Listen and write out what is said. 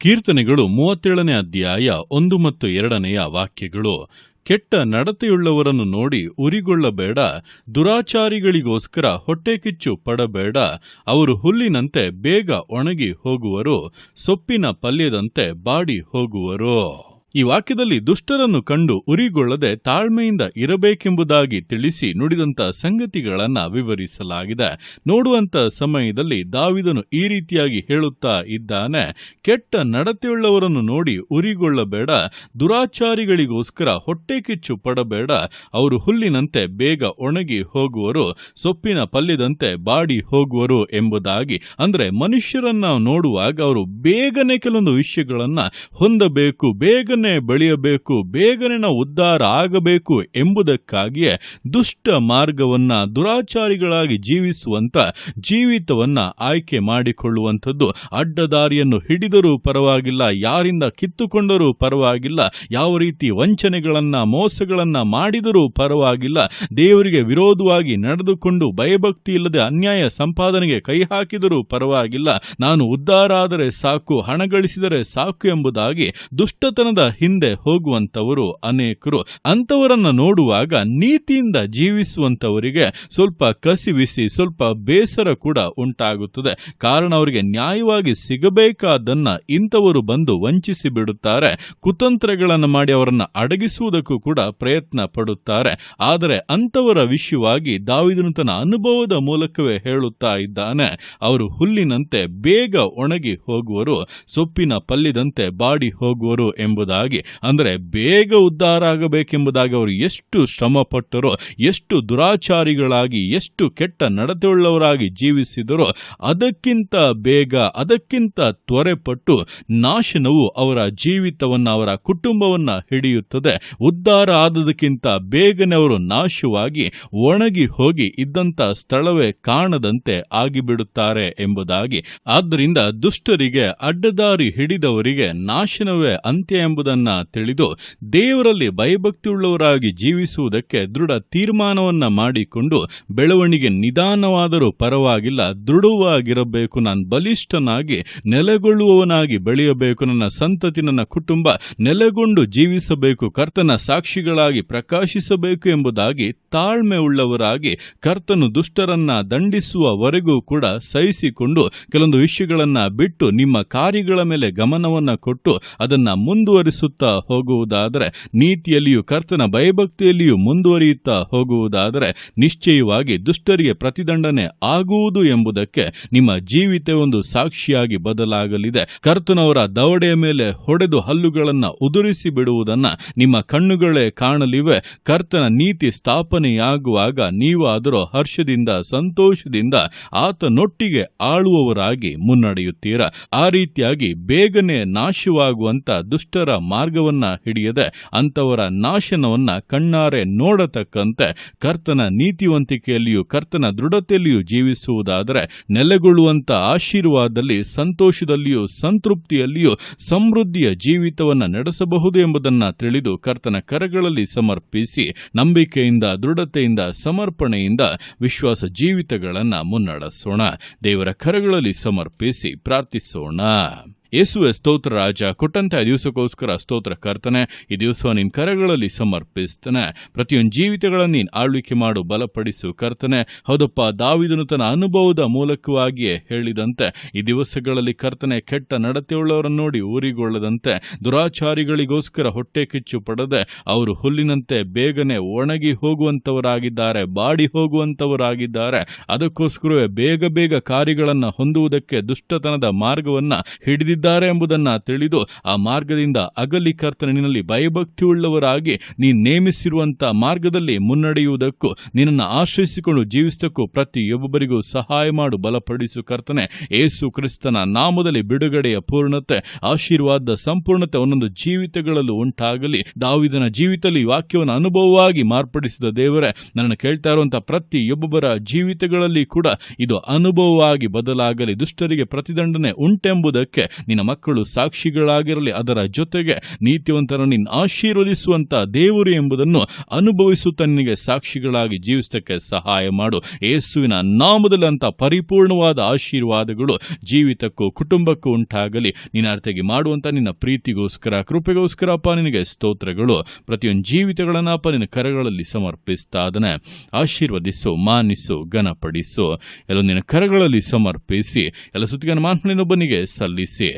ಕೀರ್ತನೆಗಳು ಮೂವತ್ತೇಳನೇ ಅಧ್ಯಾಯ ಒಂದು ಮತ್ತು ಎರಡನೆಯ ವಾಕ್ಯಗಳು. ಕೆಟ್ಟ ನಡತೆಯುಳ್ಳವರನ್ನು ನೋಡಿ ಉರಿಗೊಳ್ಳಬೇಡ, ದುರಾಚಾರಿಗಳಿಗೋಸ್ಕರ ಹೊಟ್ಟೆಕಿಚ್ಚು ಪಡಬೇಡ. ಅವರು ಹುಲ್ಲಿನಂತೆ ಬೇಗ ಒಣಗಿ ಹೋಗುವರು, ಸೊಪ್ಪಿನ ಪಲ್ಯದಂತೆ ಬಾಡಿ ಹೋಗುವರು. ಈ ವಾಕ್ಯದಲ್ಲಿ ದುಷ್ಟರನ್ನು ಕಂಡು ಉರಿಗೊಳ್ಳದೆ ತಾಳ್ಮೆಯಿಂದ ಇರಬೇಕೆಂಬುದಾಗಿ ತಿಳಿಸಿ ನುಡಿದಂತ ಸಂಗತಿಗಳನ್ನು ವಿವರಿಸಲಾಗಿದೆ. ನೋಡುವಂತ ಸಮಯದಲ್ಲಿ ದಾವಿದನು ಈ ರೀತಿಯಾಗಿ ಹೇಳುತ್ತಾ ಇದ್ದಾನೆ, ಕೆಟ್ಟ ನಡತೆಯುಳ್ಳವರನ್ನು ನೋಡಿ ಉರಿಗೊಳ್ಳಬೇಡ, ದುರಾಚಾರಿಗಳಿಗೋಸ್ಕರ ಹೊಟ್ಟೆ ಕಿಚ್ಚು ಪಡಬೇಡ, ಅವರು ಹುಲ್ಲಿನಂತೆ ಬೇಗ ಒಣಗಿ ಹೋಗುವರು, ಸೊಪ್ಪಿನ ಪಲ್ಯದಂತೆ ಬಾಡಿ ಹೋಗುವರು ಎಂಬುದಾಗಿ. ಅಂದರೆ ಮನುಷ್ಯರನ್ನ ನೋಡುವಾಗ ಅವರು ಬೇಗನೆ ಕೆಲವೊಂದು ವಿಷಯಗಳನ್ನು ಹೊಂದಬೇಕು ಬೇಗನೆ ಬೆಳೆಯಬೇಕು, ಬೇಗನೆ ಉದ್ಧಾರ ಆಗಬೇಕು ಎಂಬುದಕ್ಕಾಗಿಯೇ ದುಷ್ಟ ಮಾರ್ಗವನ್ನ ದುರಾಚಾರಿಗಳಾಗಿ ಜೀವಿಸುವಂತ ಜೀವಿತವನ್ನ ಆಯ್ಕೆ ಮಾಡಿಕೊಳ್ಳುವಂಥದ್ದು ಅಡ್ಡದಾರಿಯನ್ನು ಹಿಡಿದರೂ ಪರವಾಗಿಲ್ಲ, ಯಾರಿಂದ ಕಿತ್ತುಕೊಂಡರೂ ಪರವಾಗಿಲ್ಲ, ಯಾವ ರೀತಿ ವಂಚನೆಗಳನ್ನ, ಮೋಸಗಳನ್ನ ಮಾಡಿದರೂ ಪರವಾಗಿಲ್ಲ, ದೇವರಿಗೆ ವಿರೋಧವಾಗಿ ನಡೆದುಕೊಂಡು ಭಯಭಕ್ತಿ ಇಲ್ಲದೆ ಅನ್ಯಾಯ ಸಂಪಾದನೆಗೆ ಕೈ ಹಾಕಿದರೂ ಪರವಾಗಿಲ್ಲ, ನಾನು ಉದ್ಧಾರ ಆದರೆ ಸಾಕು, ಹಣ ಗಳಿಸಿದರೆ ಸಾಕು ಎಂಬುದಾಗಿ ದುಷ್ಟತನದ ಹಿಂದೆ ಹೋಗುವಂತವರು ಅನೇಕರು. ಅಂತವರನ್ನ ನೋಡುವಾಗ ನೀತಿಯಿಂದ ಜೀವಿಸುವಂತವರಿಗೆ ಸ್ವಲ್ಪ ಕಸಿವಿಸಿ, ಸ್ವಲ್ಪ ಬೇಸರ ಕೂಡ ಉಂಟಾಗುತ್ತದೆ. ಕಾರಣ ಅವರಿಗೆ ನ್ಯಾಯವಾಗಿ ಸಿಗಬೇಕಾದನ್ನ ಇಂಥವರು ಬಂದು ವಂಚಿಸಿ ಬಿಡುತ್ತಾರೆ. ಕುತಂತ್ರಗಳನ್ನು ಮಾಡಿ ಅವರನ್ನು ಅಡಗಿಸುವುದಕ್ಕೂ ಕೂಡ ಪ್ರಯತ್ನ ಪಡುತ್ತಾರೆ. ಆದರೆ ಅಂತವರ ವಿಷಯವಾಗಿ ದಾವಿದನು ತನ್ನ ಅನುಭವದ ಮೂಲಕವೇ ಹೇಳುತ್ತಾ ಇದ್ದಾನೆ. ಅವರು ಹುಲ್ಲಿನಂತೆ ಬೇಗ ಒಣಗಿ ಹೋಗುವರು, ಸೊಪ್ಪಿನ ಪಲ್ಲಿದಂತೆ ಬಾಡಿ ಹೋಗುವರು ಎಂಬುದಾಗಿ. ಅಂದರೆ ಬೇಗ ಉದ್ಧಾರ ಆಗಬೇಕೆಂಬುದಾಗಿ ಅವರು ಎಷ್ಟು ಶ್ರಮ ಪಟ್ಟರೋ ಎಷ್ಟು ದುರಾಚಾರಿಗಳಾಗಿ, ಎಷ್ಟು ಕೆಟ್ಟ ನಡತೆಯುಳ್ಳವರಾಗಿ ಜೀವಿಸಿದರೋ, ಅದಕ್ಕಿಂತ ಬೇಗ, ಅದಕ್ಕಿಂತ ತ್ವರೆಪಟ್ಟು ನಾಶನವು ಅವರ ಜೀವಿತವನ್ನ, ಅವರ ಕುಟುಂಬವನ್ನ ಹಿಡಿಯುತ್ತದೆ. ಉದ್ಧಾರ ಆದದಕ್ಕಿಂತ ಬೇಗನೆ ಅವರು ನಾಶವಾಗಿ ಒಣಗಿ ಹೋಗಿ ಇದ್ದಂತ ಸ್ಥಳವೇ ಕಾಣದಂತೆ ಆಗಿಬಿಡುತ್ತಾರೆ ಎಂಬುದಾಗಿ. ಆದ್ದರಿಂದ ದುಷ್ಟರಿಗೆ, ಅಡ್ಡದಾರಿ ಹಿಡಿದವರಿಗೆ ನಾಶನವೇ ಅಂತ್ಯ ಎಂಬುದನ್ನ ತಿಳಿದು ದೇವರಲ್ಲಿ ಭಯಭಕ್ತಿಯುಳ್ಳವರಾಗಿ ಜೀವಿಸುವುದಕ್ಕೆ ದೃಢ ತೀರ್ಮಾನವನ್ನು ಮಾಡಿಕೊಂಡು ಬೆಳವಣಿಗೆ ನಿಧಾನವಾದರೂ ಪರವಾಗಿಲ್ಲ, ದೃಢವಾಗಿರಬೇಕು, ನಾನು ಬಲಿಷ್ಠನಾಗಿ ನೆಲೆಗೊಳ್ಳುವವನಾಗಿ ಬೆಳೆಯಬೇಕು, ನನ್ನ ಸಂತತಿ, ನನ್ನ ಕುಟುಂಬ ನೆಲೆಗೊಂಡು ಜೀವಿಸಬೇಕು, ಕರ್ತನ ಸಾಕ್ಷಿಗಳಾಗಿ ಪ್ರಕಾಶಿಸಬೇಕು ಎಂಬುದಾಗಿ ತಾಳ್ಮೆ ಉಳ್ಳವರಾಗಿ ಕರ್ತನು ದುಷ್ಟರನ್ನ ದಂಡಿಸುವವರೆಗೂ ಕೂಡ ಸಹಿಸಿಕೊಂಡು ಕೆಲವೊಂದು ವಿಷಯಗಳನ್ನ ಬಿಟ್ಟು ನಿಮ್ಮ ಕಾರ್ಯಗಳ ಮೇಲೆ ಗಮನವನ್ನ ಕೊಟ್ಟು ಅದನ್ನ ಮುಂದುವರಿಸುತ್ತಾ ಹೋಗುವುದಾದರೆ, ನೀತಿಯಲ್ಲಿಯೂ ಕರ್ತನ ಭಯಭಕ್ತಿಯಲ್ಲಿಯೂ ಮುಂದುವರಿಯುತ್ತಾ ಹೋಗುವುದಾದರೆ, ನಿಶ್ಚಯವಾಗಿ ದುಷ್ಟರಿಗೆ ಪ್ರತಿದಂಡನೆ ಆಗುವುದು ಎಂಬುದಕ್ಕೆ ನಿಮ್ಮ ಜೀವಿತ ಒಂದು ಸಾಕ್ಷಿಯಾಗಿ ಬದಲಾಗಲಿದೆ. ಕರ್ತನವರ ದವಡೆಯ ಮೇಲೆ ಹೊಡೆದು ಹಲ್ಲುಗಳನ್ನು ಉದುರಿಸಿ ಬಿಡುವುದನ್ನ ನಿಮ್ಮ ಕಣ್ಣುಗಳೇ ಕಾಣಲಿವೆ. ಕರ್ತನ ನೀತಿ ಸ್ಥಾಪನೆಯಾಗುವಾಗ ನೀವಾದರೂ ಹರ್ಷದಿಂದ, ಸಂತೋಷದಿಂದ ಆತನೊಟ್ಟಿಗೆ ಆಳುವವರಾಗಿ ಮುನ್ನಡೆಯುತ್ತೀರಾ? ಆ ರೀತಿಯಾಗಿ ಬೇಗನೆ ನಾಶವಾಗುವಂತ ದುಷ್ಟರ ಮಾರ್ಗವನ್ನ ಹಿಡಿಯದೆ ಅಂತವರ ನಾಶನವನ್ನ ಕಣ್ಣಾರೆ ನೋಡತಕ್ಕಂತೆ ಕರ್ತನ ನೀತಿವಂತಿಕೆಯಲ್ಲಿಯೂ ಕರ್ತನ ದೃಢತೆಯಲ್ಲಿಯೂ ಜೀವಿಸುವುದಾದರೆ ನೆಲೆಗೊಳ್ಳುವಂತ ಆಶೀರ್ವಾದದಲ್ಲಿ, ಸಂತೋಷದಲ್ಲಿಯೂ ಸಂತೃಪ್ತಿಯಲ್ಲಿಯೂ ಸಮೃದ್ಧಿಯ ಜೀವಿತವನ್ನ ನಡೆಸಬಹುದು ಎಂಬುದನ್ನು ತಿಳಿದು ಕರ್ತನ ಕರಗಳಲ್ಲಿ ಸಮರ್ಪಿಸಿ ನಂಬಿಕೆಯಿಂದ, ದೃಢತೆಯಿಂದ, ಸಮರ್ಪಣೆಯಿಂದ ವಿಶ್ವಾಸ ಜೀವಿತಗಳನ್ನು ಮುನ್ನಡೆಸೋಣ. ದೇವರ ಕರಗಳಲ್ಲಿ ಸಮರ್ಪಿಸಿ ಪ್ರಾರ್ಥಿಸೋಣ. ಯೇಸುವೆ ಸ್ತೋತ್ರ ರಾಜ, ಕೊಟ್ಟಂತ ದಿವಸಕ್ಕೋಸ್ಕರ ಸ್ತೋತ್ರ ಕರ್ತನೆ, ಈ ದಿವಸ ನಿನ್ನ ಕರಗಳಲ್ಲಿ ಸಮರ್ಪಿಸ್ತಾನೆ. ಪ್ರತಿಯೊಂದು ಜೀವಿತಗಳನ್ನು ನೀನು ಆಳ್ವಿಕೆ ಮಾಡು, ಬಲಪಡಿಸು ಕರ್ತನೆ. ಹೌದಪ್ಪ, ದಾವಿದನು ತನ್ನ ಅನುಭವದ ಮೂಲಕವಾಗಿಯೇ ಹೇಳಿದಂತೆ, ಈ ದಿವಸಗಳಲ್ಲಿ ಕರ್ತನೆ ಕೆಟ್ಟ ನಡತೆಯುಳ್ಳವರನ್ನು ನೋಡಿ ಊರಿಗೊಳ್ಳದಂತೆ, ದುರಾಚಾರಿಗಳಿಗೋಸ್ಕರ ಹೊಟ್ಟೆ ಕಿಚ್ಚು ಪಡದೆ, ಅವರು ಹುಲ್ಲಿನಂತೆ ಬೇಗನೆ ಒಣಗಿ ಹೋಗುವಂಥವರಾಗಿದ್ದಾರೆ ಬಾಡಿ ಹೋಗುವಂಥವರಾಗಿದ್ದಾರೆ ಅದಕ್ಕೋಸ್ಕರವೇ ಬೇಗ ಬೇಗ ಕಾರ್ಯಗಳನ್ನು ಹೊಂದುವುದಕ್ಕೆ ದುಷ್ಟತನದ ಮಾರ್ಗವನ್ನು ಮಾರ್ಗವನ್ನ ಹಿಡಿದಿದ್ದಾರೆ ಎಂಬುದನ್ನು ತಿಳಿದು ಆ ಮಾರ್ಗದಿಂದ ಅಗಲಿ ಕರ್ತನಿನಲ್ಲಿ ಭಯಭಕ್ತಿಯುಳ್ಳವರಾಗಿ ನೀನು ನೇಮಿಸಿರುವಂಥ ಮಾರ್ಗದಲ್ಲಿ ಮುನ್ನಡೆಯುವುದಕ್ಕೂ ನಿನ್ನನ್ನು ಆಶ್ರಯಿಸಿಕೊಂಡು ಜೀವಿಸುವುದಕ್ಕೂ ಪ್ರತಿಯೊಬ್ಬರಿಗೂ ಸಹಾಯ ಮಾಡು, ಬಲಪಡಿಸು ಕರ್ತನೆ. ಏಸು ಕ್ರಿಸ್ತನ ನಾಮದಲ್ಲಿ ಬಿಡುಗಡೆಯ ಪೂರ್ಣತೆ, ಆಶೀರ್ವಾದ, ಸಂಪೂರ್ಣತೆ ಒಂದೊಂದು ಜೀವಿತಗಳಲ್ಲೂ ಉಂಟಾಗಲಿ. ದಾವಿದನ ಜೀವಿತದಲ್ಲಿ ವಾಕ್ಯವನ್ನು ಅನುಭವವಾಗಿ ಮಾರ್ಪಡಿಸಿದ ದೇವರೇ, ನನ್ನನ್ನು ಕೇಳ್ತಾ ಇರುವಂತಹ ಪ್ರತಿಯೊಬ್ಬೊಬ್ಬರ ಜೀವಿತಗಳಲ್ಲಿ ಕೂಡ ಇದು ಅನುಭವವಾಗಿ ಬದಲಾಗಲಿ, ದುಷ್ಟರಿಗೆ ಪ್ರತಿದಂಡನೆ ಉಂಟೆಂಬುದಕ್ಕೆ ನಿನ್ನ ಮಕ್ಕಳು ಸಾಕ್ಷಿಗಳಾಗಿರಲಿ, ಅದರ ಜೊತೆಗೆ ನೀತಿವಂತರನ್ನು ನಿನ್ನ ಆಶೀರ್ವದಿಸುವಂತ ದೇವರು ಎಂಬುದನ್ನು ಅನುಭವಿಸುತ್ತ ನಿನಗೆ ಸಾಕ್ಷಿಗಳಾಗಿ ಜೀವಿಸಕ್ಕೆ ಸಹಾಯ ಮಾಡು. ಯೇಸುವಿನ ನಾಮದಲ್ಲಿ ಅಂತ ಪರಿಪೂರ್ಣವಾದ ಆಶೀರ್ವಾದಗಳು ಜೀವಿತಕ್ಕೂ ಕುಟುಂಬಕ್ಕೂ ಉಂಟಾಗಲಿ. ನಿನ್ನ ಅರ್ಥಗೆ ಮಾಡುವಂತ ನಿನ್ನ ಪ್ರೀತಿಗೋಸ್ಕರ, ಕೃಪೆಗೋಸ್ಕರ ಅಪ್ಪ, ನಿನಗೆ ಸ್ತೋತ್ರಗಳು. ಪ್ರತಿಯೊಂದು ಜೀವಿತಗಳನ್ನ ಅಪ್ಪ, ನಿನ್ನ ಕರಗಳಲ್ಲಿ ಸಮರ್ಪಿಸ್ತಾ ಆಶೀರ್ವದಿಸು, ಮಾನಿಸು, ಘನಪಡಿಸು. ಎಲ್ಲ ನಿನ್ನ ಕರಗಳಲ್ಲಿ ಸಮರ್ಪಿಸಿ, ಎಲ್ಲ ಸುತ್ತಿಗನ ಮಾನ್ಮನಿನೊಬ್ಬನಿಗೆ ಸಲ್ಲಿಸಿ.